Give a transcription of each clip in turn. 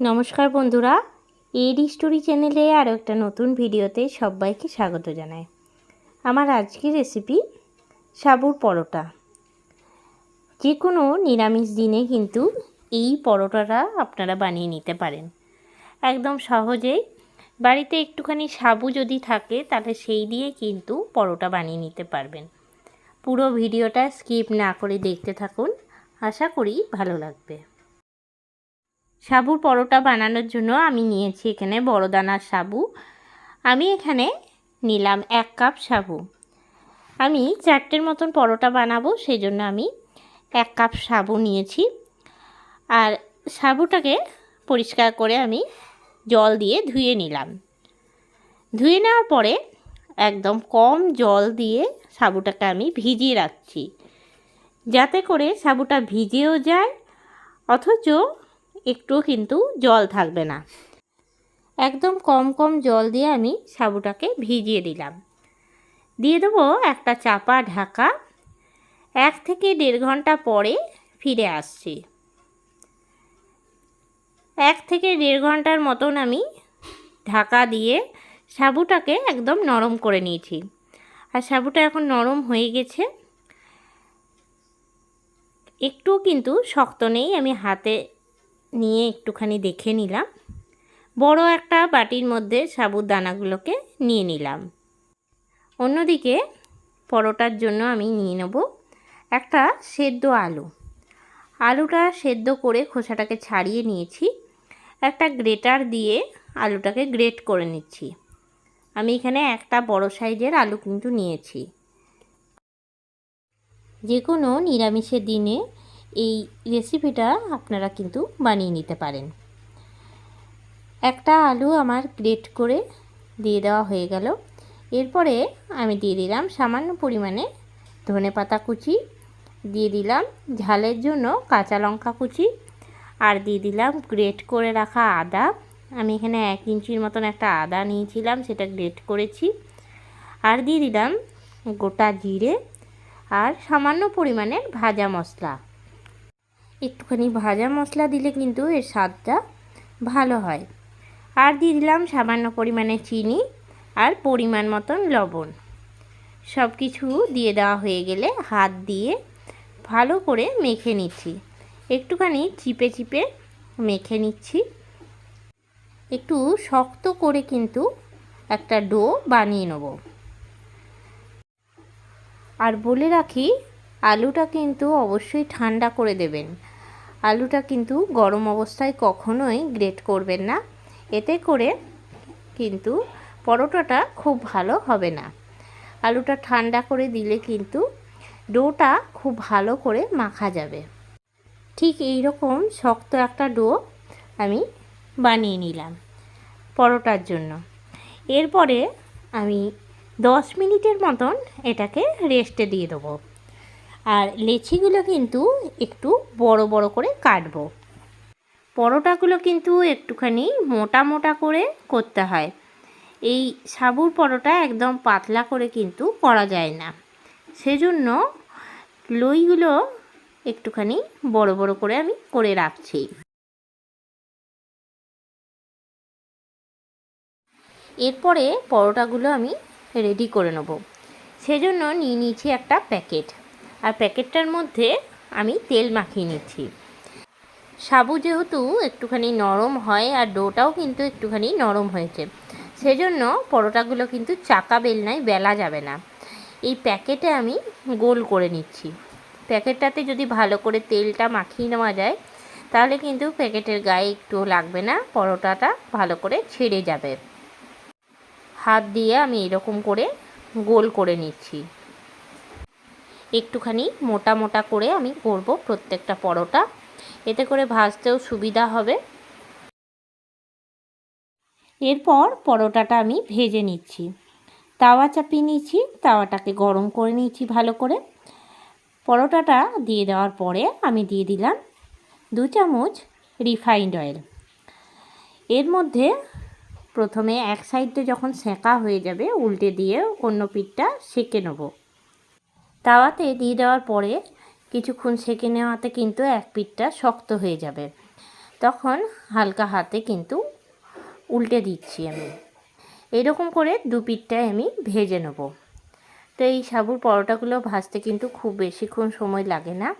নমস্কার বন্ধুরা এডি স্টোরি চ্যানেলে আরও একটা নতুন ভিডিওতে সবাইকে স্বাগত জানাই। আমার আজকের রেসিপি সাবুর পরোটা। যে কোনো নিরামিষ দিনে কিন্তু এই পরোটাটা আপনারা বানিয়ে নিতে পারেন। একদম সহজেই বাড়িতে একটুখানি সাবু যদি থাকে, তাহলে সেই দিয়ে কিন্তু পরোটা বানিয়ে নিতে পারবেন। পুরো ভিডিওটা স্কিপ না করে দেখতে থাকুন, আশা করি ভালো লাগবে। সাবুর পরোটা বানানোর জন্য আমি নিয়েছি এখানে বড় দানার সাবু। আমি এখানে নিলাম এক কাপ সাবু। আমি চারটের মতন পরোটা বানাবো সেই জন্য আমি এক কাপ সাবু নিয়েছি। আর সাবুটাকে পরিষ্কার করে আমি জল দিয়ে ধুয়ে নিলাম। ধুয়ে নেওয়ার পরে একদম কম জল দিয়ে সাবুটাকে আমি ভিজিয়ে রাখছি। যাতে করে সাবুটা ভিজেও যায়, অথচ একটুও কিন্তু জল থাকবে না। একদম কম কম জল দিয়ে আমি সাবুটাকে ভিজিয়ে দিলাম। দিয়ে দেবো একটা চাপা ঢাকা। এক থেকে দেড় ঘণ্টা পরে ফিরে আসছি। এক থেকে দেড় ঘণ্টার মতন আমি ঢাকা দিয়ে সাবুটাকে একদম নরম করে নিয়েছি। আর সাবুটা এখন নরম হয়ে গেছে। একটু কিন্তু শক্ত নেই, আমি হাতে নিয়ে একটুখানি দেখে নিলাম। বড় একটা বাটির মধ্যে সাবুর দানাগুলোকে নিয়ে নিলাম। অন্যদিকে পরোটার জন্য আমি নিয়ে নেব একটা সেদ্ধ আলু। আলুটা সেদ্ধ করে খোসাটাকে ছাড়িয়ে নিয়েছি। একটা গ্রেটার দিয়ে আলুটাকে গ্রেট করে নিচ্ছি। আমি এখানে একটা বড় সাইজের আলু কিন্তু নিয়েছি। যে কোনো নিরামিষের দিনে এই রেসিপিটা আপনারা কিন্তু বানিয়ে নিতে পারেন। একটা আলু আমার গ্রেট করে দিয়ে দেওয়া হয়ে গেল। এরপরে আমি দিয়ে দিলাম সামান্য পরিমাণে ধনে পাতা কুচি, দিয়ে দিলাম ঝালের জন্য কাঁচা লঙ্কা কুচি, আর দিয়ে দিলাম গ্রেট করে রাখা আদা। আমি এখানে এক ইঞ্চির মতন একটা আদা নিয়েছিলাম, সেটা গ্রেট করেছি। আর দিয়ে দিলাম গোটা জিরে, আর সামান্য পরিমাণের ভাজা মশলা। একটুখানি ভাজা মশলা দিলে কিন্তু এর স্বাদটা ভালো হয়। আর দিয়ে দিলাম সামান্য পরিমাণে চিনি আর পরিমাণ মতন লবণ। সব কিছু দিয়ে দেওয়া হয়ে গেলে হাত দিয়ে ভালো করে মেখে নিচ্ছি। একটুখানি চিপে চিপে মেখে নিচ্ছি। একটু শক্ত করে কিন্তু একটা ডো বানিয়ে নেব। আর বলে রাখি, আলুটা কিন্তু অবশ্যই ঠান্ডা করে দেবেন। আলুটা কিন্তু গরম অবস্থায় কখনোই গ্রেট করবেন না। এতে করে কিন্তু পরোটাটা খুব ভালো হবে না। আলুটা ঠান্ডা করে দিলে কিন্তু ডোটা খুব ভালো করে মাখা যাবে। ঠিক এই রকম শক্ত একটা ডো আমি বানিয়ে নিলাম পরোটার জন্য। এরপরে আমি দশ মিনিটের মতন এটাকে রেস্টে দিয়ে দেবো। আর লেচিগুলো কিন্তু একটু বড় বড় করে কাটবো। পরোটাগুলো কিন্তু একটুখানি মোটা মোটা করে করতে হয়। এই সাবুর পরোটা একদম পাতলা করে কিন্তু করা যায় না। সেজন্য লইগুলো একটুখানি বড় বড় করে আমি করে রাখছি। এরপরে পরোটাগুলো আমি রেডি করে নেব। সেজন্য নিয়ে নিয়েছি একটা প্যাকেট। আর প্যাকেটটার মধ্যে আমি তেল মাখিয়ে নিচ্ছি। সাবু যেহেতু একটুখানি নরম হয় আর ডোটাও কিন্তু একটুখানি নরম হয়েছে। সেজন্য পরোটাগুলো কিন্তু চাকা বেলনায় বেলা যাবে না। এই প্যাকেটে আমি গোল করে নিচ্ছি। প্যাকেটটাতে যদি ভালো করে তেলটা মাখিয়ে নেওয়া যায়, তাহলে কিন্তু প্যাকেটের গায়ে একটু লাগবে না, পরোটাটা ভালো করে ছেড়ে যাবে। হাত দিয়ে আমি এরকম করে গোল করে নিচ্ছি। একটুখানি মোটা মোটা করে আমি করব প্রত্যেকটা পরোটা। এতে করে ভাজতেও সুবিধা হবে। এরপর পরোটাটা আমি ভেজে নিচ্ছি। তাওয়া চাপিয়ে নিচ্ছি তাওয়াটাকে গরম করে নিচ্ছি ভালো করে। পরোটাটা দিয়ে দেওয়ার পরে আমি দিয়ে দিলাম দু চামচ রিফাইন্ড অয়েল। এর মধ্যে প্রথমে এক সাইডে যখন সেঁকা হয়ে যাবে, উল্টে দিয়ে অন্য পিঠটা সেঁকে নেব। তাওয়াতে দিয়ে দেওয়ার পরে কিছুক্ষণ সেঁকে নেওয়াতে কিন্তু এক পিঠটা শক্ত হয়ে যাবে। তখন হালকা হাতে কিন্তু উল্টে দিচ্ছি আমি। এরকম করে দু পিঠটায় আমি ভেজে নেব। তো এই সাবুর পরোটাগুলো ভাজতে কিন্তু খুব বেশিক্ষণ সময় লাগে না।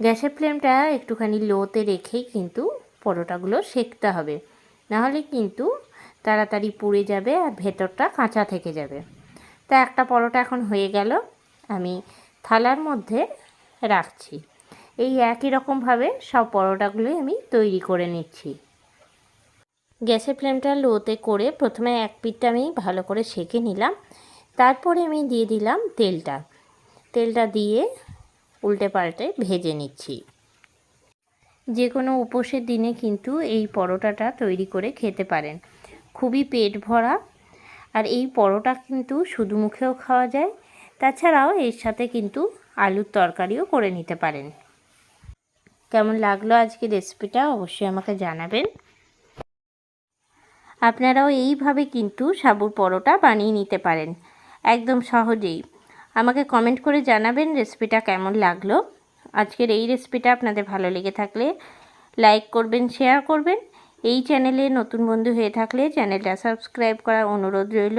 গ্যাসের ফ্লেমটা একটুখানি লোতে রেখেই কিন্তু পরোটাগুলো সেকতে হবে। নাহলে কিন্তু তাড়াতাড়ি পুড়ে যাবে আর ভেতরটা কাঁচা থেকে যাবে। তা একটা পরোটা এখন হয়ে গেল। আমি থালার মধ্যে রাখছি। এই একই রকমভাবে সব পরোটাগুলোই আমি তৈরি করে নিচ্ছি। গ্যাসের ফ্লেমটা লোতে করে প্রথমে এক পিঠটা আমি ভালো করে সেঁকে নিলাম। তারপরে আমি দিয়ে দিলাম তেলটা। তেলটা দিয়ে উল্টে পাল্টে ভেজে নিচ্ছি। যে কোনো উপোসের দিনে কিন্তু এই পরোটাটা তৈরি করে খেতে পারেন। খুবই পেট ভরা। আর এই পরোটা কিন্তু শুধু মুখেও খাওয়া যায় তাছাড়াও এর সাথে কিন্তু আলুর তরকারিও করে নিতে পারেন। কেমন লাগল আজকে রেসিপিটা অবশ্যই আমাকে জানাবেন। আপনারাও এইভাবে কিন্তু সাবুর পরোটা বানিয়ে নিতে পারেন। একদম সহজেই। আমাকে কমেন্ট করে জানাবেন রেসিপিটা কেমন লাগল। আজকের এই রেসিপিটা আপনাদের ভালো লেগে থাকলে লাইক করবেন শেয়ার করবেন। এই চ্যানেলে নতুন বন্ধু হয়ে থাকলে চ্যানেলটা সাবস্ক্রাইব করার অনুরোধ রইল।